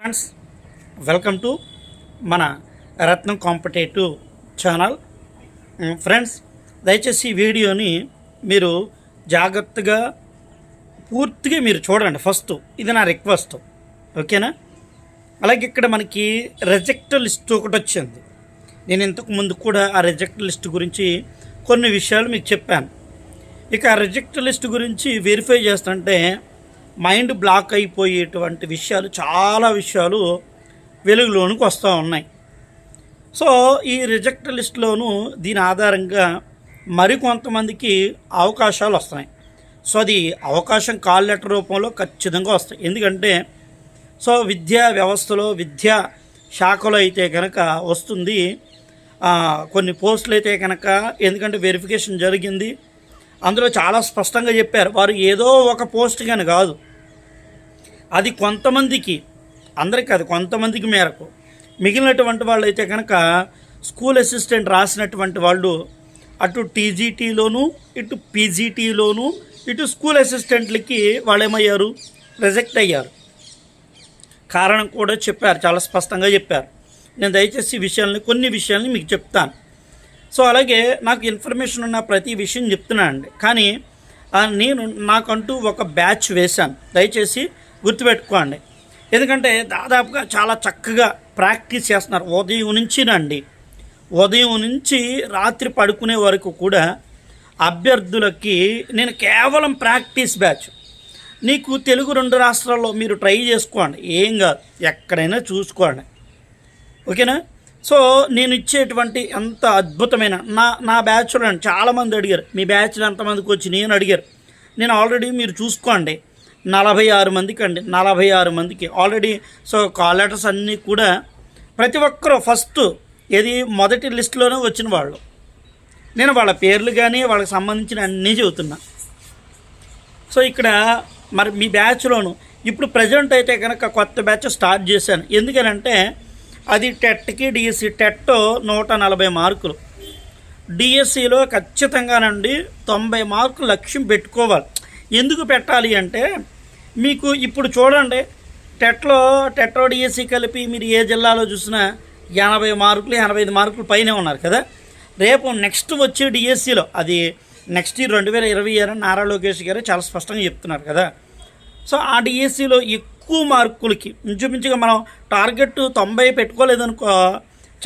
Friends welcome to మన రత్నం competitive channel friends దయచేసి ఈ వీడియోని మీరు జాగ్రత్తగా పూర్తిగా మీరు చూడండి ఫస్ట్ ఇది నా రిక్వెస్ట్ ఓకేనా అలాగే ఇక్కడ మనకి రిజెక్ట్ లిస్ట్ ఒకటి వచ్చింది. నేను ఇంతకు ముందు కూడా ఆ రిజెక్ట్ లిస్ట్ గురించి కొన్ని విషయాలు మీకు చెప్పాను. ఇక ఆ రిజెక్ట్ లిస్ట్ గురించి వెరిఫై చేస్తుంటే మైండ్ బ్లాక్ అయిపోయేటువంటి విషయాలు చాలా విషయాలు వెలుగులోనికి వస్తూ ఉన్నాయి. సో ఈ రిజెక్ట్ లిస్ట్లోనూ దీని ఆధారంగా మరికొంతమందికి అవకాశాలు వస్తున్నాయి. సో అది అవకాశం కాల్ లెటర్ రూపంలో ఖచ్చితంగా వస్తాయి. ఎందుకంటే సో విద్యా వ్యవస్థలో విద్యా శాఖలో అయితే కనుక వస్తుంది. కొన్ని పోస్టులు అయితే కనుక ఎందుకంటే వెరిఫికేషన్ జరిగింది. అందులో చాలా స్పష్టంగా చెప్పారు. వారు ఏదో ఒక పోస్ట్ కానీ కాదు. అది కొంతమందికి అందరికి కాదు కొంతమందికి మేరకు. మిగిలినటువంటి వాళ్ళు అయితే కనుక స్కూల్ అసిస్టెంట్ రాసినటువంటి వాళ్ళు అటు టీజీటీలోను ఇటు పీజీటీలోను ఇటు స్కూల్ అసిస్టెంట్లకి వాళ్ళు ఏమయ్యారు రిజెక్ట్ అయ్యారు. కారణం కూడా చెప్పారు చాలా స్పష్టంగా చెప్పారు. నేను దయచేసి విషయాలని విషయాల్ని కొన్ని విషయాల్ని మీకు చెప్తాను. సో అలాగే నాకు ఇన్ఫర్మేషన్ ఉన్న ప్రతి విషయం చెప్తున్నాను అండి కానీ నేను నాకంటూ ఒక బ్యాచ్ వేశాను. దయచేసి గుర్తుపెట్టుకోండి. ఎందుకంటే దాదాపుగా చాలా చక్కగా ప్రాక్టీస్ చేస్తున్నారు. ఉదయం నుంచి రండి ఉదయం నుంచి రాత్రి పడుకునే వరకు కూడా అభ్యర్థులకి నేను కేవలం ప్రాక్టీస్ బ్యాచ్. నీకు తెలుగు రెండు రాష్ట్రాల్లో మీరు ట్రై చేసుకోండి. ఏం కాదు. ఎక్కడైనా చూసుకోండి. ఓకేనా? సో నేను ఇచ్చేటువంటి ఎంత అద్భుతమైన నా నా బ్యాచ్లో చాలామంది అడిగారు. మీ బ్యాచ్లో ఎంతమందికి వచ్చి నేను అడిగారు. నేను ఆల్రెడీ మీరు చూసుకోండి. నలభై ఆరు మందికి అండి నలభై ఆరు మందికి. ఆల్రెడీ సో కాల్ లెటర్స్ అన్నీ కూడా ప్రతి ఒక్కరూ ఫస్ట్ ఏది మొదటి లిస్టులోనే వచ్చిన వాళ్ళు. నేను వాళ్ళ పేర్లు కానీ వాళ్ళకి సంబంధించిన అన్నీ చెబుతున్నా. సో ఇక్కడ మరి మీ బ్యాచ్లోను ఇప్పుడు ప్రజెంట్ అయితే కనుక కొత్త బ్యాచ్ స్టార్ట్ చేశాను. ఎందుకనంటే అది టెట్కి డిఎస్సి టెట్ నూట నలభై మార్కులు. డిఎస్సిలో ఖచ్చితంగానండి తొంభై మార్కులు లక్ష్యం పెట్టుకోవాలి. ఎందుకు పెట్టాలి అంటే మీకు ఇప్పుడు చూడండి టెట్లో టెట్లో డిఎస్సి కలిపి మీరు ఏ జిల్లాలో చూసినా ఎనభై మార్కులు ఎనభై ఐదు మార్కులు పైనే ఉన్నారు కదా. రేపు నెక్స్ట్ వచ్చే డిఎస్సిలో అది నెక్స్ట్ ఇయర్ రెండు వేల ఇరవై ఏడు నారా లోకేష్ గారు చాలా స్పష్టంగా చెప్తున్నారు కదా. సో ఆ డిఎస్సిలో ఎక్కువ మార్కులకి ఇంచుమించుగా మనం టార్గెట్ తొంభై పెట్టుకోలేదనుకో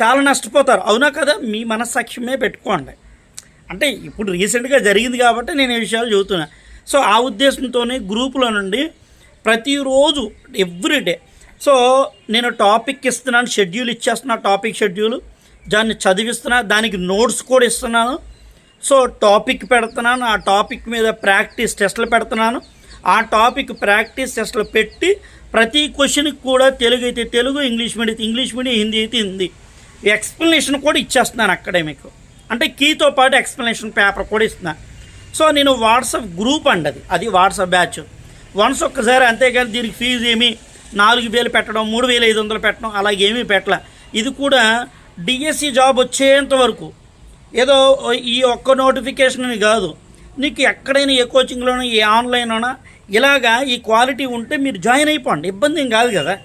చాలా నష్టపోతారు. అవునా కదా? మీ మనస్సాక్ష్యమే పెట్టుకోండి. అంటే ఇప్పుడు రీసెంట్గా జరిగింది కాబట్టి నేను ఈ విషయాలు చెబుతున్నా. సో ఆ ఉద్దేశంతోనే గ్రూపులో నుండి ప్రతిరోజు ఎవ్రీడే సో నేను టాపిక్ ఇస్తున్నాను షెడ్యూల్ ఇచ్చేస్తున్నా టాపిక్ షెడ్యూల్ దాన్ని చదివిస్తున్నా దానికి నోట్స్ కూడా ఇస్తున్నాను. సో టాపిక్ పెడుతున్నాను ఆ టాపిక్ మీద ప్రాక్టీస్ టెస్ట్లు పెడుతున్నాను. ఆ టాపిక్ ప్రాక్టీస్ టెస్ట్లు పెట్టి ప్రతి క్వశ్చన్కి కూడా తెలుగు అయితే తెలుగు ఇంగ్లీష్ మీడియం అయితే ఇంగ్లీష్ మీడియం హిందీ అయితే హిందీ ఎక్స్ప్లెనేషన్ కూడా ఇచ్చేస్తున్నాను అక్కడే మీకు. అంటే కీతో పాటు ఎక్స్ప్లెనేషన్ పేపర్ కూడా ఇస్తున్నాను సో నేను వాట్సాప్ గ్రూప్ అండి అది. అది వాట్సాప్ బ్యాచ్ వన్స్ ఒక్కసారి అంతేకాని దీనికి ఫీజు ఏమి? నాలుగు వేలు పెట్టడం మూడు వేల ఐదు వందలు పెట్టడం అలాగేమీ పెట్టలే. ఇది కూడా డిఎస్సి జాబ్ వచ్చేంత వరకు. ఏదో ఈ ఒక్క నోటిఫికేషన్ అని కాదు. నీకు ఎక్కడైనా ఏ కోచింగ్లోనో ఏ ఆన్లైన్లోనా ఇలాగా ఈ క్వాలిటీ ఉంటే మీరు జాయిన్ అయిపోండి. ఇబ్బంది ఏం కాదు కదా.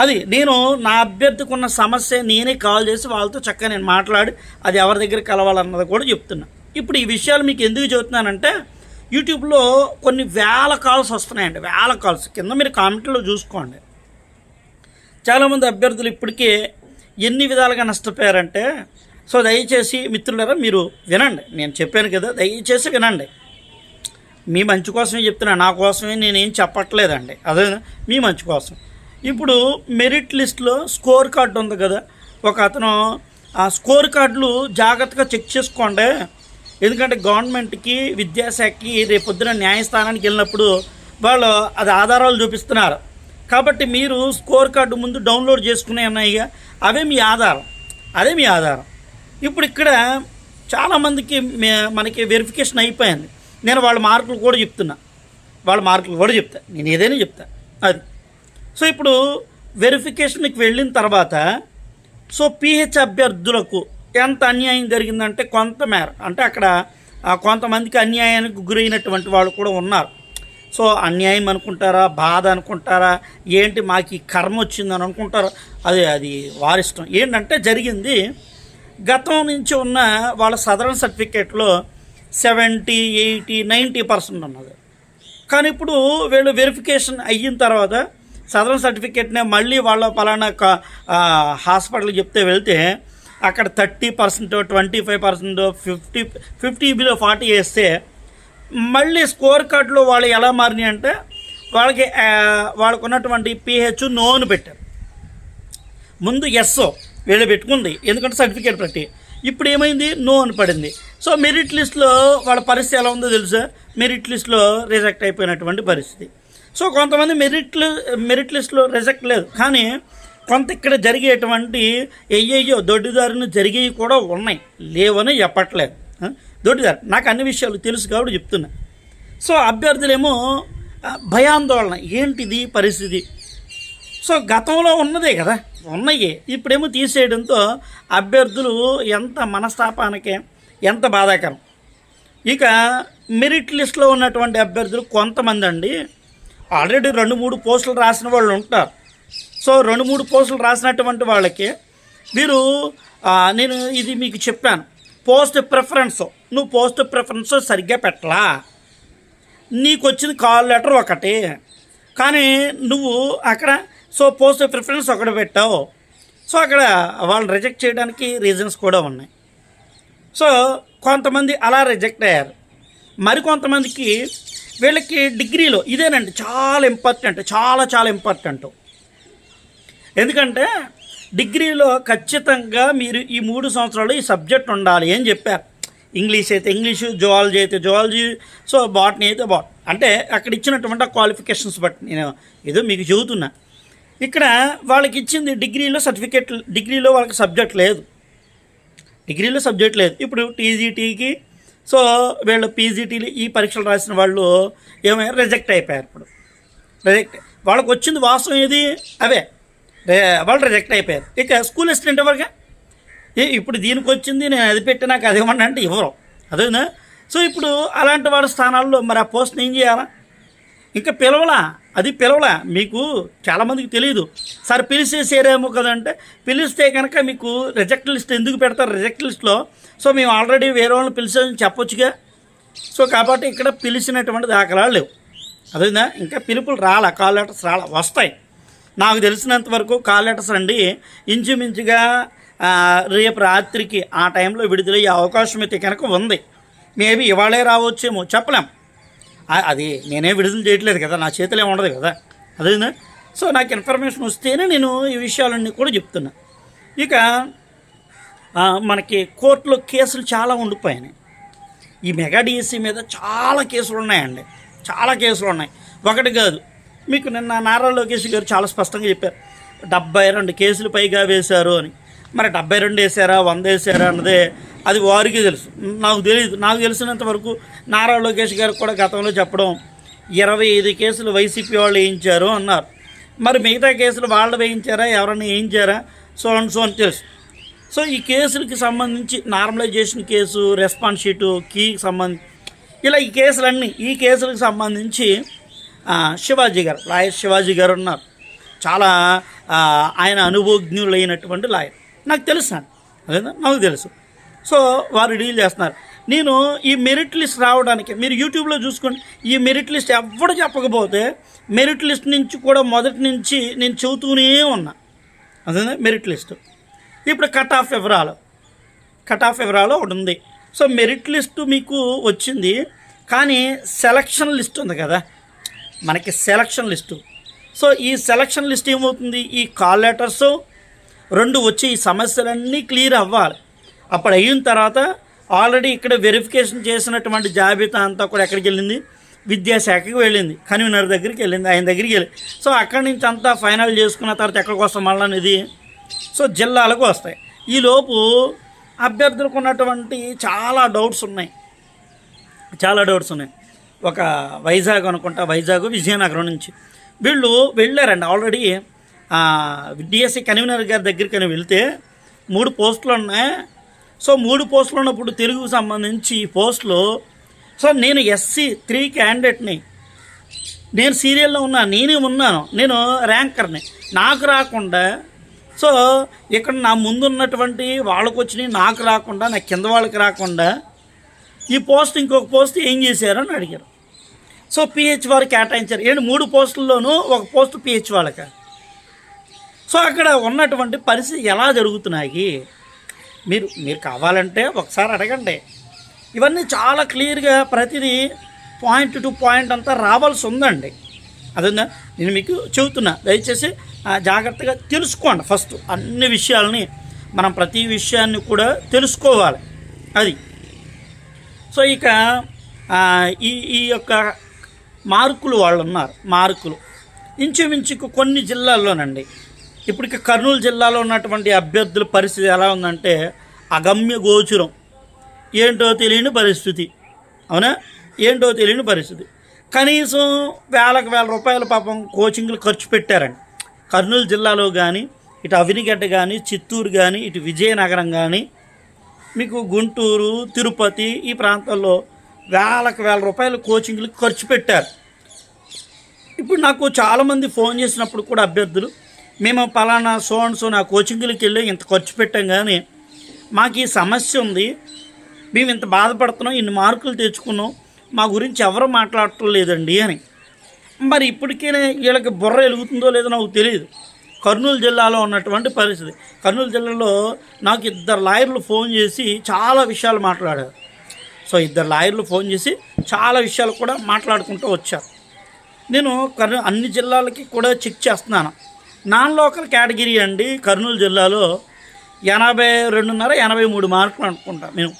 అది నేను నా అభ్యర్థికి ఉన్న సమస్య నేనే కాల్ చేసి వాళ్ళతో చక్కగా నేను మాట్లాడి అది ఎవరి దగ్గర కలవాలన్నది కూడా చెప్తున్నా. ఇప్పుడు ఈ విషయాలు మీకు ఎందుకు చెబుతున్నానంటే యూట్యూబ్లో కొన్ని వేల కాల్స్ వస్తున్నాయండి వేల కాల్స్. కింద మీరు కామెంట్లో చూసుకోండి. చాలామంది అభ్యర్థులు ఇప్పటికే ఎన్ని విధాలుగా నష్టపోయారంటే సో దయచేసి మిత్రులరా మీరు వినండి. నేను చెప్పాను కదా దయచేసి వినండి. మీ మంచి కోసమే చెప్తున్నా నా కోసమే నేనేం చెప్పట్లేదండి. అదే మీ మంచి కోసం. ఇప్పుడు మెరిట్ లిస్ట్లో స్కోర్ కార్డు ఉంది కదా ఒక అతను ఆ స్కోర్ కార్డులు జాగ్రత్తగా చెక్ చేసుకోండి. ఎందుకంటే గవర్నమెంట్కి విద్యాశాఖకి రేపొద్దున న్యాయస్థానానికి వెళ్ళినప్పుడు వాళ్ళు అది ఆధారాలు చూపిస్తున్నారు. కాబట్టి మీరు స్కోర్ కార్డు ముందు డౌన్లోడ్ చేసుకునే ఉన్నాయిగా అవే మీ ఆధారం. అదే మీ ఆధారం. ఇప్పుడు ఇక్కడ చాలామందికి మనకి వెరిఫికేషన్ అయిపోయింది. నేను వాళ్ళ మార్కులు కూడా చెప్తున్నా. వాళ్ళ మార్కులు కూడా చెప్తా. నేను ఏదైనా చెప్తా. అది. సో ఇప్పుడు వెరిఫికేషన్కి వెళ్ళిన తర్వాత సో పిహెచ్ అభ్యర్థులకు ఎంత అన్యాయం జరిగిందంటే కొంతమేర. అంటే అక్కడ కొంతమందికి అన్యాయానికి గురైనటువంటి వాళ్ళు కూడా ఉన్నారు. సో అన్యాయం అనుకుంటారా? బాధ అనుకుంటారా? ఏంటి మాకు ఈ కర్మ వచ్చిందని అనుకుంటారా? అది అది వారిష్టం ఏంటంటే జరిగింది గతం నుంచి ఉన్న వాళ్ళ సదరన్ సర్టిఫికేట్లో సెవెంటీ ఎయిటీ నైంటీ పర్సెంట్ ఉన్నది. కానీ ఇప్పుడు వీళ్ళు వెరిఫికేషన్ అయిన తర్వాత సదరన్ సర్టిఫికేట్నే మళ్ళీ వాళ్ళ పలానా క- హాస్పిటల్కి చెప్తే వెళ్తే అక్కడ thirty percent twenty five percent fifty fifty below forty వేస్తే మళ్ళీ స్కోర్ కార్డులో వాళ్ళు ఎలా మారినాయి అంటే వాళ్ళకి వాళ్ళకు ఉన్నటువంటి పిహెచ్ నోను పెట్టారు. ముందు ఎస్ వీళ్ళు పెట్టుకుంది ఎందుకంటే సర్టిఫికేట్ ప్రతి ఇప్పుడు ఏమైంది? నో అని పడింది. సో మెరిట్ లిస్ట్లో వాళ్ళ పరిస్థితి ఎలా ఉందో తెలుసా? మెరిట్ లిస్ట్లో రిజెక్ట్ అయిపోయినటువంటి పరిస్థితి. సో కొంతమంది మెరిట్ మెరిట్ లిస్ట్లో రిజెక్ట్ లేదు. కానీ కొంత ఇక్కడ జరిగేటువంటి ఎయ్యయ్యో దొడ్డిదారులు జరిగేవి కూడా ఉన్నాయి. లేవని చెప్పట్లేదు. దొడ్డిదారు. నాకు అన్ని విషయాలు తెలుసు కాబట్టి చెప్తున్నా. సో అభ్యర్థులేమో భయాందోళన. ఏంటిది పరిస్థితి? సో గతంలో ఉన్నదే కదా? ఉన్నాయి. ఇప్పుడేమో తీసేయడంతో అభ్యర్థులు ఎంత మనస్తాపానికి ఎంత బాధాకరం. ఇక మెరిట్ లిస్ట్లో ఉన్నటువంటి అభ్యర్థులు కొంతమంది అండి ఆల్రెడీ రెండు మూడు పోస్టులు రాసిన వాళ్ళు ఉంటారు. సో రెండు మూడు పోస్టులు రాసినటువంటి వాళ్ళకి మీరు నేను ఇది మీకు చెప్పాను. పోస్ట్ ప్రిఫరెన్స్ నువ్వు పోస్ట్ ప్రిఫరెన్స్ సరిగ్గా పెట్టలా. నీకు వచ్చిన కాల్ లెటర్ ఒకటి కానీ నువ్వు అక్కడ సో పోస్ట్ ప్రిఫరెన్స్ ఒకటి పెట్టావు. సో అక్కడ వాళ్ళు రిజెక్ట్ చేయడానికి రీజన్స్ కూడా ఉన్నాయి. సో కొంతమంది అలా రిజెక్ట్ అయ్యారు. మరికొంతమందికి వీళ్ళకి డిగ్రీలో ఇదేనండి చాలా ఇంపార్టెంట్ చాలా చాలా ఇంపార్టెంట్. ఎందుకంటే డిగ్రీలో ఖచ్చితంగా మీరు ఈ మూడు సంవత్సరాలు ఈ సబ్జెక్ట్ ఉండాలి అని చెప్పారు. ఇంగ్లీష్ అయితే ఇంగ్లీషు జువాలజీ అయితే జువాలజీ సో బాటనీ అయితే బాట్. అంటే అక్కడ ఇచ్చినటువంటి క్వాలిఫికేషన్స్ బట్టి నేను ఏదో మీకు చెబుతున్నా. ఇక్కడ వాళ్ళకి ఇచ్చింది డిగ్రీలో సర్టిఫికేట్ డిగ్రీలో వాళ్ళకి సబ్జెక్ట్ లేదు. డిగ్రీలో సబ్జెక్ట్ లేదు. ఇప్పుడు టీజీటీకి సో వీళ్ళు పీజీటీలు ఈ పరీక్షలు రాసిన వాళ్ళు ఏమైనా రిజెక్ట్ అయిపోయారు ఇప్పుడు. రిజెక్ట్. వాళ్ళకి వచ్చింది వాస్తవం ఏది? అవే. వాళ్ళు రిజెక్ట్ అయిపోయారు. ఇక స్కూల్ అసిస్టెంట్ ఎవరిగా ఏ ఇప్పుడు దీనికి వచ్చింది నేను అది పెట్టి నాకు అది ఇవ్వండి అంటే ఇవ్వరు. అదేనా? సో ఇప్పుడు అలాంటి వాడి స్థానాల్లో మరి ఆ పోస్ట్ని ఏం చేయాలా? ఇంకా పిలవలా? అది పిలవలా? మీకు చాలామందికి తెలియదు సార్ పిలిచేసేరేమో కదంటే పిలిస్తే కనుక మీకు రిజెక్ట్ లిస్ట్ ఎందుకు పెడతారు? రిజెక్ట్ లిస్ట్లో సో మేము ఆల్రెడీ వేరే వాళ్ళని పిలిచామని చెప్పొచ్చుగా. సో కాబట్టి ఇక్కడ పిలిచినటువంటి దాఖలాలు లేవు. అదేనా? ఇంకా పిలుపులు రాలా? కాల్ లెటర్స్ రాలా? వస్తాయి. నాకు తెలిసినంత వరకు కాల్ లెటర్స్ అండి ఇంచుమించుగా రేపు రాత్రికి ఆ టైంలో విడుదలయ్యే అవకాశం అయితే కనుక ఉంది. మేబీ ఇవాళే రావచ్చేమో చెప్పలేం. అది నేనే విడుదల చేయట్లేదు కదా నా చేతిలో ఉండదు కదా. అదేనా సో నాకు ఇన్ఫర్మేషన్ వస్తేనే నేను ఈ విషయాలన్నీ కూడా చెప్తున్నా. ఇక మనకి కోర్టులో కేసులు చాలా ఉండిపోయాయి ఈ మెగా డిఎస్సి మీద చాలా కేసులు ఉన్నాయండి. చాలా కేసులు ఉన్నాయి. ఒకటి కాదు మీకు నిన్న నారా లోకేష్ గారు చాలా స్పష్టంగా చెప్పారు. డెబ్బై రెండు కేసులు పైగా వేశారు అని. మరి డెబ్బై రెండు వేసారా వంద వేసారా అన్నదే అది వారికి తెలుసు. నాకు తెలియదు నాకు తెలిసినంత వరకు నారా లోకేష్ గారు కూడా గతంలో చెప్పడం ఇరవై ఐదు కేసులు వైసీపీ వాళ్ళు వేయించారు అన్నారు. మరి మిగతా కేసులు వాళ్ళు వేయించారా ఎవరైనా వేయించారా? సో అండ్ సో అని తెలుసు. సో ఈ కేసులకి సంబంధించి నార్మలైజేషన్ కేసు రెస్పాన్స్ షీటు కీకి సంబంధించి ఇలా ఈ కేసులన్నీ ఈ కేసులకు సంబంధించి శివాజీ గారు లాయర్ శివాజీ గారు ఉన్నారు. చాలా ఆయన అనుభవజ్ఞులైనటువంటి లాయర్. నాకు తెలుసు అండి నాకు తెలుసు. సో వారు డీల్ చేస్తున్నారు. నేను ఈ మెరిట్ లిస్ట్ రావడానికి మీరు యూట్యూబ్లో చూసుకోండి. ఈ మెరిట్ లిస్ట్ ఎవ్వడు చెప్పకపోతే మెరిట్ లిస్ట్ నుంచి కూడా మొదటి నుంచి నేను చెబుతూనే ఉన్నా. అదే మెరిట్ లిస్ట్. ఇప్పుడు కట్ ఆఫ్ వివరాలు. కట్ ఆఫ్ వివరాలు ఒకటి ఉంది. సో మెరిట్ లిస్టు మీకు వచ్చింది. కానీ సెలక్షన్ లిస్ట్ ఉంది కదా. మనకి సెలక్షన్ లిస్టు సో ఈ సెలక్షన్ లిస్ట్ ఏమవుతుంది? ఈ కాల్ లెటర్స్ రెండు వచ్చి ఈ సమస్యలన్నీ క్లియర్ అవ్వాలి. అప్పుడు అయిన తర్వాత ఆల్రెడీ ఇక్కడ వెరిఫికేషన్ చేసినటువంటి జాబితా అంతా కూడా ఎక్కడికి వెళ్ళింది? విద్యాశాఖకి వెళ్ళింది. కన్వీనర్ దగ్గరికి వెళ్ళింది ఆయన దగ్గరికి వెళ్ళి. సో అక్కడి నుంచి అంతా ఫైనల్ చేసుకున్న తర్వాత ఎక్కడికి వస్తాం మళ్ళీ అనేది? సో జిల్లాలకు వస్తాయి. ఈలోపు అభ్యర్థులకు ఉన్నటువంటి చాలా డౌట్స్ ఉన్నాయి. చాలా డౌట్స్ ఉన్నాయి. ఒక వైజాగ్ అనుకుంటా వైజాగ్ విజయనగరం నుంచి. వీళ్ళు వెళ్ళారండి ఆల్రెడీ. డిఎస్సి కన్వీనర్ గారి దగ్గరికి వెళ్తే మూడు పోస్టులు ఉన్నాయి. సో మూడు పోస్టులు ఉన్నప్పుడు తెలుగుకు సంబంధించి ఈ పోస్టులు. సో నేను ఎస్సీ త్రీ క్యాండిడేట్ని నేను సీరియల్లో ఉన్నా నేనే ఉన్నాను. నేను ర్యాంకర్ని. నాకు రాకుండా సో ఇక్కడ నా ముందున్నటువంటి వాళ్ళకు వచ్చినాయి నాకు రాకుండా నా కింద వాళ్ళకి రాకుండా ఈ పోస్ట్ ఇంకొక పోస్ట్ ఏం చేశారు అని అడిగారు. సో పిహెచ్ వారు కేటాయించారు. ఏంటి? మూడు పోస్టుల్లోనూ ఒక పోస్ట్ పిహెచ్ వాళ్ళకి. సో అక్కడ ఉన్నటువంటి పరిస్థితి ఎలా జరుగుతున్నాయి? మీరు మీరు కావాలంటే ఒకసారి అడగండి. ఇవన్నీ చాలా క్లియర్గా ప్రతిదీ పాయింట్ టు పాయింట్ అంతా రావాల్సి ఉందండి. అదేందా? నేను మీకు చెబుతున్నా. దయచేసి జాగ్రత్తగా తెలుసుకోండి ఫస్ట్. అన్ని విషయాలని మనం ప్రతి విషయాన్ని కూడా తెలుసుకోవాలి. అది. సో ఇక ఈ ఈ యొక్క మార్కులు వాళ్ళు ఉన్నారు మార్కులు. ఇంచుమించుకు కొన్ని జిల్లాల్లోనండి. ఇప్పటికి కర్నూలు జిల్లాలో ఉన్నటువంటి అభ్యర్థుల పరిస్థితి ఎలా ఉందంటే అగమ్య గోచురం. ఏంటో తెలియని పరిస్థితి. అవునా? ఏంటో తెలియని పరిస్థితి. కనీసం వేలకు వేల రూపాయల పాపం కోచింగ్లు ఖర్చు పెట్టారండి. కర్నూలు జిల్లాలో కానీ ఇటు అవినిగడ్డ కానీ చిత్తూరు కానీ ఇటు విజయనగరం కానీ మీకు గుంటూరు తిరుపతి ఈ ప్రాంతాల్లో వేలకు వేల రూపాయలు కోచింగ్లు ఖర్చు పెట్టారు. ఇప్పుడు నాకు చాలామంది ఫోన్ చేసినప్పుడు కూడా అభ్యర్థులు మేము పలానా సో అండ్ సో నా కోచింగ్లకి వెళ్ళి ఇంత ఖర్చు పెట్టాం కానీ మాకు ఈ సమస్య ఉంది. మేము ఇంత బాధపడుతున్నాం ఇన్ని మార్కులు తెచ్చుకున్నాం. మా గురించి ఎవరు మాట్లాడటం లేదండి అని. మరి ఇప్పటికే వీళ్ళకి బుర్ర వెలుగుతుందో లేదో నాకు తెలియదు. కర్నూలు జిల్లాలో ఉన్నటువంటి పరిస్థితి. కర్నూలు జిల్లాలో నాకు ఇద్దరు లాయర్లు ఫోన్ చేసి చాలా విషయాలు మాట్లాడారు. సో ఇద్దరు లాయర్లు ఫోన్ చేసి చాలా విషయాలు కూడా మాట్లాడుకుంటూ వచ్చారు. నేను కర్నూ అన్ని జిల్లాలకి కూడా చెక్ చేస్తున్నాను. నాన్ లోకల్ కేటగిరీ అండి కర్నూలు జిల్లాలో ఎనభై రెండున్నర ఎనభై మూడు మార్కులు అనుకుంటా మేము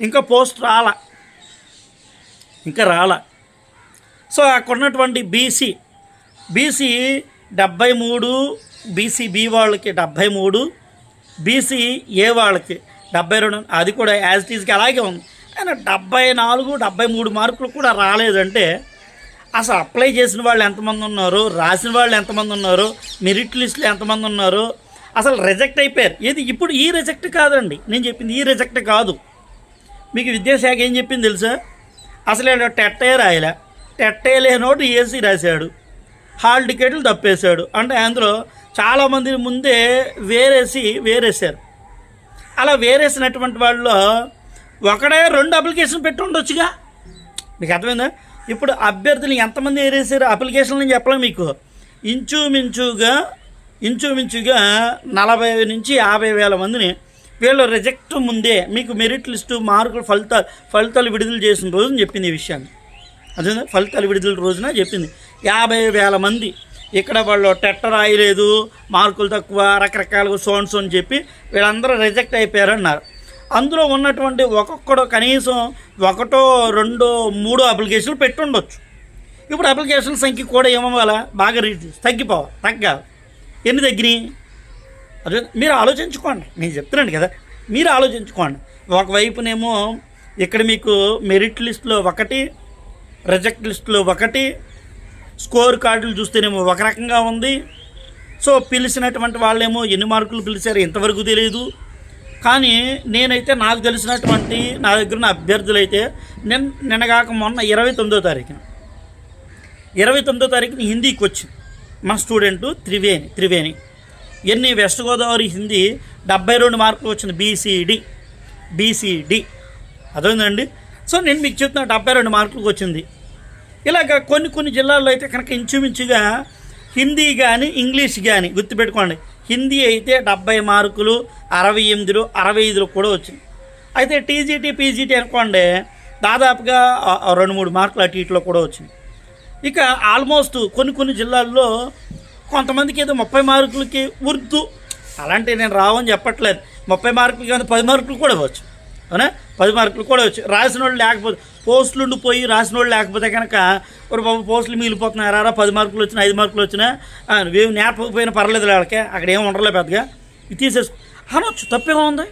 ఇంకా పోస్ట్ రాలా. ఇంకా రాలా. సో అక్కడ ఉన్నటువంటి బీసీ బీసీ డెబ్భై మూడు బీసీ బి వాళ్ళకి డెబ్భై మూడు బీసీ ఏ వాళ్ళకి డెబ్బై రెండు అది కూడా యాజ్ టీజ్కి అలాగే ఉంది. కానీ డెబ్బై నాలుగు డెబ్బై మూడు మార్కులు కూడా రాలేదంటే అసలు అప్లై చేసిన వాళ్ళు ఎంతమంది ఉన్నారు రాసిన వాళ్ళు ఎంతమంది ఉన్నారు మెరిట్ లిస్టులు ఎంతమంది ఉన్నారు అసలు రిజెక్ట్ అయిపోయారు. ఏది ఇప్పుడు ఈ రిజెక్ట్ కాదండి. నేను చెప్పింది ఈ రిజెక్ట్ కాదు. మీకు విద్యాశాఖ ఏం చెప్పింది తెలుసా? అసలు టెట్టే రాయలే. టెట్టే లేనోడు ఏసీ రాశాడు. హాల్ టికెట్లు తప్పేశాడు. అంటే అందులో చాలామంది ముందే వేరేసి వేరేశారు. అలా వేరేసినటువంటి వాళ్ళు ఒకడే రెండు అప్లికేషన్ పెట్టి ఉండొచ్చుగా? మీకు అర్థమైందా? ఇప్పుడు అభ్యర్థులు ఎంతమంది వేరేసారు అప్లికేషన్లు నేను చెప్పలేం మీకు. ఇంచుమించుగా ఇంచుమించుగా నలభై నుంచి యాభై వేల మందిని వీళ్ళు రిజెక్ట్ ముందే మీకు మెరిట్ లిస్టు మార్కులు ఫలితాలు ఫలితాలు విడుదల చేసిన రోజున చెప్పింది ఈ విషయాన్ని. అదే ఫలితాలు విడుదల రోజున చెప్పింది. యాభై వేల మంది ఇక్కడ వాళ్ళు టెట్ట రాయలేదు మార్కులు తక్కువ రకరకాలుగా సోన్స్ అని చెప్పి వీళ్ళందరూ రిజెక్ట్ అయిపోయారన్నారు. అందులో ఉన్నటువంటి ఒక్కొక్కడు కనీసం ఒకటో రెండో మూడో అప్లికేషన్లు పెట్టుండొచ్చు. ఇప్పుడు అప్లికేషన్ సంఖ్య కూడా ఏమవ్వాలా? బాగా రీచ్ తగ్గిపోవాలి తగ్గాలి. ఎన్ని తగ్గినాయి? అదే మీరు ఆలోచించుకోండి. నేను చెప్తున్నాను కదా మీరు ఆలోచించుకోండి. ఒకవైపునేమో ఇక్కడ మీకు మెరిట్ లిస్ట్లో ఒకటి రిజెక్ట్ లిస్ట్లో ఒకటి స్కోర్ కార్డులు చూస్తేనేమో ఒక రకంగా ఉంది. సో పిలిచినటువంటి వాళ్ళేమో ఎన్ని మార్కులు పిలిచారు ఇంతవరకు తెలియదు కానీ నేనైతే నాకు తెలిసినటువంటి నా దగ్గర ఉన్న అభ్యర్థులు అయితే నిన్న నిన్నగాక మొన్న ఇరవై తొమ్మిదో తారీఖున. ఇరవై తొమ్మిదో తారీఖున హిందీకి వచ్చింది. మా స్టూడెంట్ త్రివేణి త్రివేణి. ఎన్ని వెస్ట్ గోదావరి హిందీ డెబ్బై రెండు మార్కులు వచ్చింది బీసీడి బీసీడి. అదేందండి సో నేను మీకు చెప్తున్నా డెబ్బై రెండు మార్కులకు వచ్చింది. ఇలాగ కొన్ని కొన్ని జిల్లాల్లో అయితే కనుక ఇంచుమించుగా హిందీ కానీ ఇంగ్లీష్ కానీ గుర్తుపెట్టుకోండి. హిందీ అయితే డెబ్బై మార్కులు అరవై ఎనిమిదిలో అరవై ఐదులో కూడా వచ్చింది. అయితే టీజీటీ పీజీటీ అనుకోండి దాదాపుగా రెండు మూడు మార్కులు అటు ఇటులో కూడా వచ్చింది. ఇక ఆల్మోస్ట్ కొన్ని కొన్ని జిల్లాల్లో కొంతమందికి ఏదో ముప్పై మార్కులకి ఉర్దూ అలాంటి నేను రావని చెప్పట్లేదు. ముప్పై మార్కులు పది మార్కులు కూడా వచ్చు అవునా? పది మార్కులు కూడా వచ్చు రాసిన వాళ్ళు లేకపోతే పోస్టులు ఉండిపోయి రాసిన వాళ్ళు లేకపోతే కనుక ఒక బాబు పోస్టులు మిగిలిపోతున్నారా పది మార్కులు వచ్చినా ఐదు మార్కులు వచ్చినా ఆ, నువ్వేం నేర్పకపోయినా పర్లేదు వాళ్ళకి అక్కడ ఏం ఉండలే పెద్దగా. ఇది తీసేసు అనొచ్చు తప్పేమో ఉంది?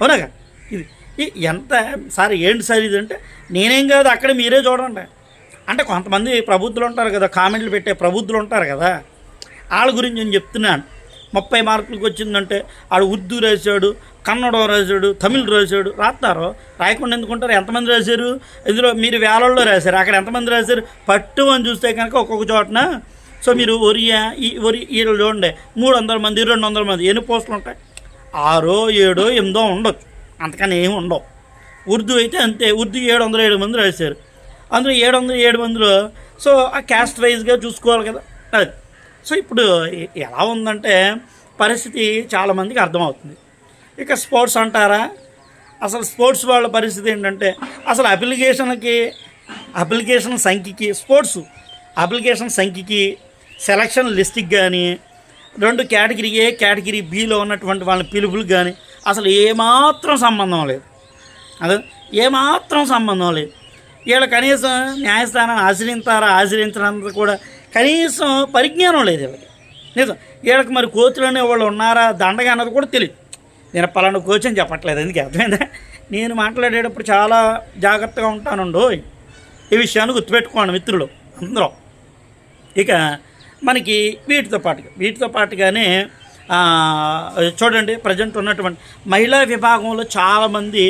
అవునాగా? ఇది ఈ ఎంత సార్ ఏంటి సార్ ఇది అంటే నేనేం కాదు అక్కడ మీరే చూడండి. అంటే కొంతమంది ప్రబుద్ధులు ఉంటారు కదా కామెంట్లు పెట్టే ప్రబుద్ధులు ఉంటారు కదా వాళ్ళ గురించి నేను చెప్తున్నాను. ముప్పై మార్కులకు వచ్చిందంటే ఆడు ఉర్దూ రాశాడు కన్నడ రాశాడు తమిళ్ రాశాడు రాస్తారు? రాయకుండా ఎందుకుంటారు ఎంతమంది రాశారు? ఇందులో మీరు వేలల్లో రాశారు. అక్కడ ఎంతమంది రాశారు? పట్టు అని చూస్తే కనుక ఒక్కొక్క చోటన. సో మీరు ఒరియా ఈ ఒరి వీళ్ళు చూడండి. మూడు వందల మంది రెండు వందల మంది ఎన్ని పోస్టులు ఉంటాయి? ఆరో ఏడో ఎనిమిదో ఉండొచ్చు. అంతకని ఏమి ఉండవు. ఉర్దూ అయితే అంతే. ఉర్దూ ఏడు వందల ఏడు మంది రాశారు. అందులో ఏడు వందల ఏడు మందిలో సో ఆ క్యాస్ట్ వైజ్గా చూసుకోవాలి కదా. అది. సో ఇప్పుడు ఎలా ఉందంటే పరిస్థితి చాలామందికి అర్థమవుతుంది. ఇక స్పోర్ట్స్ అంటారా? అసలు స్పోర్ట్స్ వాళ్ళ పరిస్థితి ఏంటంటే అసలు అప్లికేషన్కి అప్లికేషన్ సంఖ్యకి స్పోర్ట్స్ అప్లికేషన్ సంఖ్యకి సెలక్షన్ లిస్ట్కి కానీ రెండు కేటగిరీ ఏ కేటగిరీ బిలో ఉన్నటువంటి వాళ్ళ పిలుపులకు కానీ అసలు ఏమాత్రం సంబంధం లేదు. అదే ఏమాత్రం సంబంధం లేదు. వీళ్ళు కనీసం న్యాయస్థానాన్ని ఆశ్రయించారా ఆశ్రయించినంత కూడా కనీసం పరిజ్ఞానం లేదు వీళ్ళకి. నిజం. వీళ్ళకి మరి కోచులు వాళ్ళు ఉన్నారా దండగా అన్నది కూడా తెలియదు నేను పలానా కోచ్ అని చెప్పట్లేదు ఎందుకు? అర్థమైందా? నేను మాట్లాడేటప్పుడు చాలా జాగ్రత్తగా ఉంటానుండు. ఈ విషయాన్ని గుర్తుపెట్టుకోండి మిత్రులు అందరూ. ఇక మనకి వీటితో పాటుగా వీటితో పాటుగానే చూడండి ప్రజెంట్ ఉన్నటువంటి మహిళా విభాగంలో చాలామంది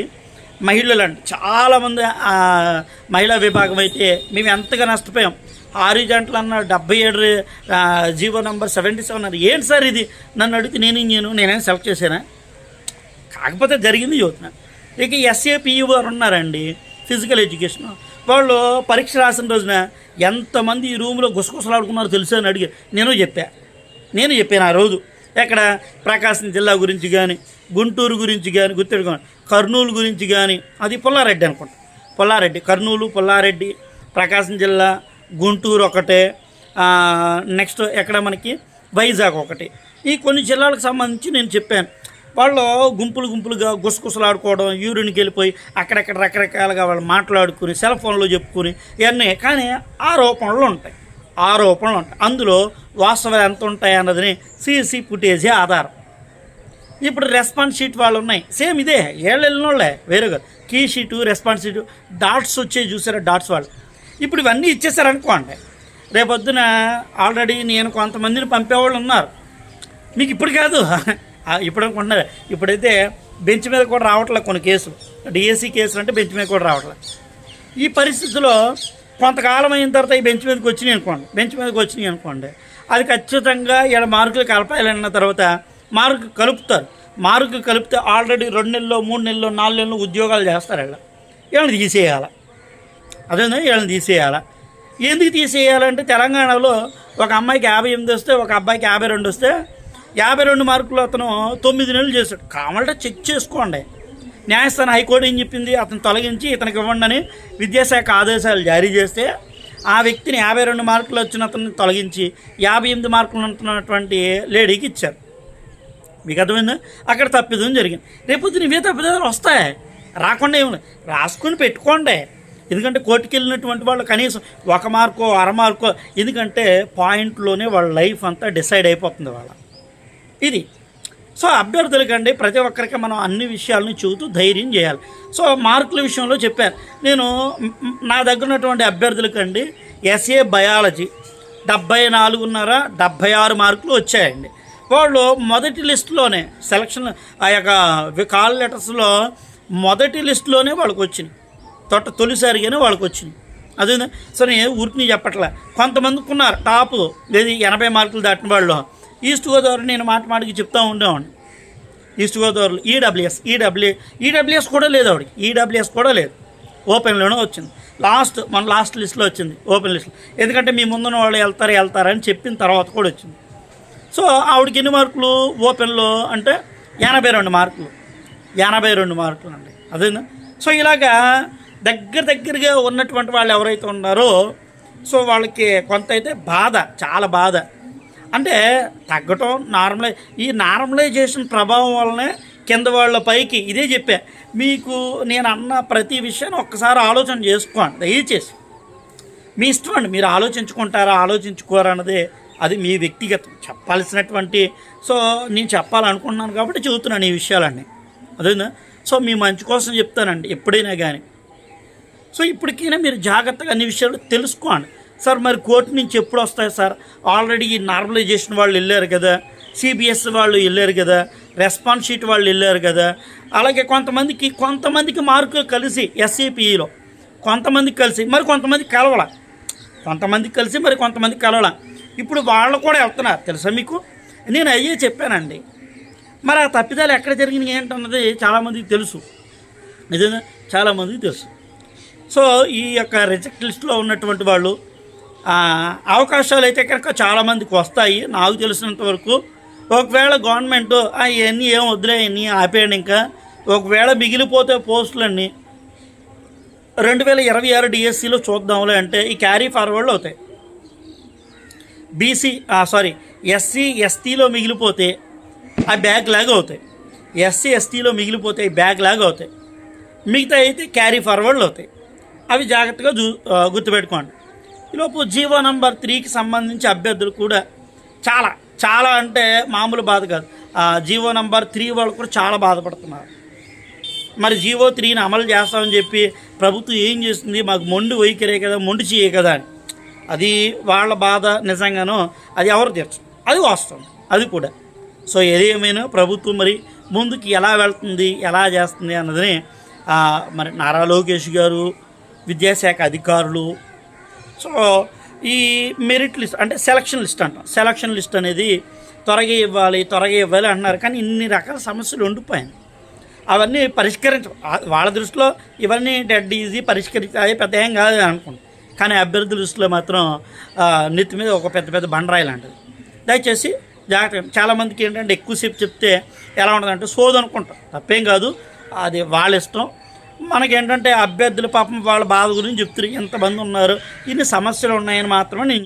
మహిళలు అండి చాలామంది మహిళా విభాగం అయితే మేము ఎంతగా నష్టపోయాం. హారిజంటల్ అన్న డెబ్బై ఏడు జీవో నెంబర్ సెవెంటీ సెవెన్ అన్నారు ఏంటి సార్ ఇది? నన్ను అడిగితే నేను నేను నేనేం సెలెక్ట్ చేశానా? కాకపోతే జరిగింది చూస్తున్నా ఇక ఎస్ఏపియు వారు ఉన్నారండి ఫిజికల్ ఎడ్యుకేషన్. వాళ్ళు పరీక్ష రాసిన రోజున ఎంతమంది ఈ రూమ్లో గుసగుసలాడుకున్నారో తెలుసు అని అడిగి నేను చెప్పా. నేను చెప్పాను ఆ రోజు. ఎక్కడ? ప్రకాశం జిల్లా గురించి కానీ గుంటూరు గురించి కానీ గుర్తెట్టుకోండి కర్నూలు గురించి కానీ అది పుల్లారెడ్డి అనుకుంటా. పుల్లారెడ్డి కర్నూలు పుల్లారెడ్డి ప్రకాశం జిల్లా గుంటూరు ఒకటే నెక్స్ట్ ఎక్కడ మనకి? వైజాగ్ ఒకటి. ఈ కొన్ని జిల్లాలకు సంబంధించి నేను చెప్పాను. వాళ్ళు గుంపులు గుంపులుగా గుసగుసలాడుకోవడం యూరిన్కి వెళ్ళిపోయి అక్కడక్కడ రకరకాలుగా వాళ్ళు మాట్లాడుకుని సెల్ ఫోన్లో చెప్పుకుని ఇవన్నీ. కానీ ఆరోపణలు ఉంటాయి. ఆరోపణలు ఉంటాయి. అందులో వాస్తవాలు ఎంత ఉంటాయి అన్నది సీసీ ఫుటేజే ఆధారం. ఇప్పుడు రెస్పాన్స్ షీట్ వాళ్ళు ఉన్నాయి. సేమ్ ఇదే. ఏళ్ళు వెళ్ళినోళ్ళే వేరే కాదు key sheet response sheet dots వచ్చే చూసారా? డాట్స్ వాళ్ళు. ఇప్పుడు ఇవన్నీ ఇచ్చేసారనుకోండి రేపొద్దున ఆల్రెడీ నేను కొంతమందిని పంపేవాళ్ళు ఉన్నారు. మీకు ఇప్పుడు కాదు. ఇప్పుడు అనుకుంటున్నారు. ఇప్పుడైతే బెంచ్ మీద కూడా రావట్లేదు కొన్ని కేసులు. డిఎస్సి కేసులు అంటే బెంచ్ మీద కూడా రావట్లేదు ఈ పరిస్థితిలో కొంతకాలం అయిన తర్వాత ఈ బెంచ్ మీదకి వచ్చినాయి అనుకోండి. బెంచ్ మీదకి వచ్చినాయి అనుకోండి. అది ఖచ్చితంగా ఇక్కడ మార్కులు కలపాలన్న తర్వాత మార్కు కలుపుతారు. మార్కు కలిపితే ఆల్రెడీ రెండు నెలలు మూడు నెలల్లో నాలుగు నెలలు ఉద్యోగాలు చేస్తారు వీళ్ళ వీళ్ళని తీసేయాలి. అదేనా వీళ్ళని తీసేయాలా? ఎందుకు తీసేయాలంటే తెలంగాణలో ఒక అమ్మాయికి యాభై ఎనిమిది వస్తే ఒక అబ్బాయికి యాభై రెండు వస్తే యాభై రెండు మార్కులు అతను తొమ్మిది నెలలు చేశాడు. కావాలంటే చెక్ చేసుకోండి. న్యాయస్థానం హైకోర్టు ఏం చెప్పింది? అతను తొలగించి ఇతనికి ఇవ్వండి అని విద్యాశాఖ ఆదేశాలు జారీ చేస్తే ఆ వ్యక్తిని యాభై రెండు మార్కులు వచ్చిన అతన్ని తొలగించి యాభై ఎనిమిది మార్కులు ఉంటున్నటువంటి లేడీకి ఇచ్చారు. మీకు అర్థమైందా? అక్కడ తప్పిదం జరిగింది. రేపు ఇవే తప్పిదాలు వస్తాయి. రాకుండా ఏమి రాసుకొని పెట్టుకోండి. ఎందుకంటే కోర్టుకి వెళ్ళినటువంటి వాళ్ళు కనీసం ఒక మార్కో అర మార్కో ఎందుకంటే పాయింట్లోనే వాళ్ళ లైఫ్ అంతా డిసైడ్ అయిపోతుంది వాళ్ళ. ఇది. సో అభ్యర్థులకండి ప్రతి ఒక్కరికి మనం అన్ని విషయాలను చూస్తూ ధైర్యం చేయాలి. సో మార్కుల విషయంలో చెప్పాను. నేను నా దగ్గర ఉన్నటువంటి అభ్యర్థులకండి ఎస్ఏ బయాలజీ డెబ్బై నాలుగున్నర డెబ్బై ఆరు మార్కులు వచ్చాయండి. వాళ్ళు మొదటి లిస్టులోనే సెలక్షన్ ఆ యొక్క కాల్ లెటర్స్లో మొదటి లిస్టులోనే వాళ్ళకి వచ్చినాయి తొట్ట తొలిసారిగానే వాళ్ళకి వచ్చింది అదే సో నేను ఊరికి చెప్పట్లే. కొంతమందికి ఉన్నారు టాప్ లేదు ఎనభై మార్కులు దాటిన వాళ్ళు. ఈస్ట్ గోదావరి నేను మాట మాటకి చెప్తా ఉండేవాడిని. ఈస్ట్ గోదావరిలో ఈడబ్ల్యూఎస్ ఈడబ్ల్యూ ఈడబ్ల్యూఎస్ కూడా లేదు ఆవిడకి. ఈడబ్ల్యూఎస్ కూడా లేదు. ఓపెన్లోనే వచ్చింది. లాస్ట్ మన లాస్ట్ లిస్ట్లో వచ్చింది ఓపెన్ లిస్ట్లో ఎందుకంటే మీ ముందున్న వాళ్ళు వెళ్తారు వెళ్తారని చెప్పిన తర్వాత కూడా వచ్చింది. సో ఆవిడకి ఎన్ని మార్కులు? ఓపెన్లో అంటే ఎనభై రెండు మార్కులు. ఎనభై రెండు మార్కులు అండి. అదేనా సో ఇలాగా దగ్గర దగ్గరగా ఉన్నటువంటి వాళ్ళు ఎవరైతే ఉన్నారో సో వాళ్ళకి కొంత అయితే బాధ చాలా బాధ. అంటే తగ్గటం నార్మలై ఈ నార్మలైజేషన్ ప్రభావం వల్లనే కింద వాళ్ళ పైకి ఇదే చెప్పా. మీకు నేను అన్న ప్రతి విషయాన్ని ఒక్కసారి ఆలోచన చేసుకోండి దయచేసి. మీ ఇష్టం అండి మీరు ఆలోచించుకుంటారా ఆలోచించుకోరా అన్నదే అది మీ వ్యక్తిగతం చెప్పాల్సినటువంటి సో నేను చెప్పాలనుకుంటున్నాను కాబట్టి చెబుతున్నాను ఈ విషయాలన్నీ. అదే సో మీ మంచి కోసం చెప్తానండి ఎప్పుడైనా కానీ సో ఇప్పటికైనా మీరు జాగ్రత్తగా అన్ని విషయాలు తెలుసుకోండి. సార్ మరి కోర్టు నుంచి ఎప్పుడు వస్తాయి సార్? ఆల్రెడీ ఈ నార్మలైజేషన్ వాళ్ళు వెళ్ళారు కదా. సిబిఎస్ వాళ్ళు వెళ్ళారు కదా. రెస్పాన్స్ షీట్ వాళ్ళు వెళ్ళారు కదా. అలాగే కొంతమందికి కొంతమందికి మార్కులు కలిసి ఎస్ఏపిఈలో కొంతమందికి కలిసి మరి కొంతమంది కలవల. కొంతమందికి కలిసి మరి కొంతమంది కలవల. ఇప్పుడు వాళ్ళు కూడా వెళ్తున్నారు. తెలుసా మీకు? నేను అయ్యే చెప్పానండి. మరి ఆ తప్పిదాలు ఎక్కడ జరిగినాయి ఏంటన్నది చాలామందికి తెలుసు. నిజంగా చాలామందికి తెలుసు. సో ఈ యొక్క రిజెక్ట్ లిస్ట్లో ఉన్నటువంటి వాళ్ళు అవకాశాలు అయితే కనుక చాలామందికి వస్తాయి. నాకు తెలిసినంత వరకు ఒకవేళ గవర్నమెంట్ ఇవన్నీ ఏం వద్దులే ఇవన్నీ ఆపేయండి ఇంకా. ఒకవేళ మిగిలిపోతే పోస్టులన్నీ రెండు వేల ఇరవై ఆరు డిఎస్సిలో చూద్దాంలే అంటే ఈ క్యారీ ఫార్వర్డ్లు అవుతాయి. బీసీ సారీ ఎస్సీ ఎస్టీలో మిగిలిపోతే ఆ బ్యాగ్ లాగా అవుతాయి. ఎస్సీ ఎస్టీలో మిగిలిపోతే బ్యాగ్ లాగా అవుతాయి. మిగతా అయితే క్యారీ ఫార్వర్డ్లు అవుతాయి. అవి జాగ్రత్తగా చూ గుర్తుపెట్టుకోండి. ఈలోపు జీవో నంబర్ త్రీకి సంబంధించి అభ్యర్థులు కూడా చాలా చాలా అంటే మామూలు బాధ కాదు. ఆ, జీవో నంబర్ త్రీ వాళ్ళు కూడా చాలా బాధపడుతున్నారు. మరి జీవో త్రీని అమలు చేస్తామని చెప్పి ప్రభుత్వం ఏం చేస్తుంది? మాకు మొండి వైఖరే కదా మొండి చేయే కదా అని. అది వాళ్ళ బాధ నిజంగానో అది ఎవరు తీర్చు అది వాస్తవం. అది కూడా. సో ఏదేమైనా ప్రభుత్వం మరి ముందుకు ఎలా వెళ్తుంది ఎలా చేస్తుంది అన్నదని మరి నారా లోకేష్ గారు విద్యాశాఖ అధికారులు. సో ఈ మెరిట్ లిస్ట్ అంటే సెలక్షన్ లిస్ట్ అంటాం. సెలక్షన్ లిస్ట్ అనేది త్వరగా ఇవ్వాలి త్వరగా ఇవ్వాలి అంటున్నారు. కానీ ఇన్ని రకాల సమస్యలు ఉండిపోయాయి. అవన్నీ పరిష్కరించ వాళ్ళ దృష్టిలో ఇవన్నీ డెడ్ ఈజీ పరిష్కరించాలి పెద్ద ఏం కాదు అనుకుంటాం. కానీ అభ్యర్థుల దృష్టిలో మాత్రం నెత్తి మీద ఒక పెద్ద పెద్ద బండరాయి లాంటిది. దయచేసి జాగ్రత్త చాలామందికి ఏంటంటే ఎక్కువసేపు చెప్తే ఎలా ఉంటుందంటే సోదు అనుకుంటాం. తప్పేం కాదు. అది వాళ్ళ ఇష్టం. మనకేంటంటే అభ్యర్థులు పాపం వాళ్ళ బాధ గురించి చెప్తున్నారు. ఎంతమంది ఉన్నారు. ఇన్ని సమస్యలు ఉన్నాయని మాత్రమే నేను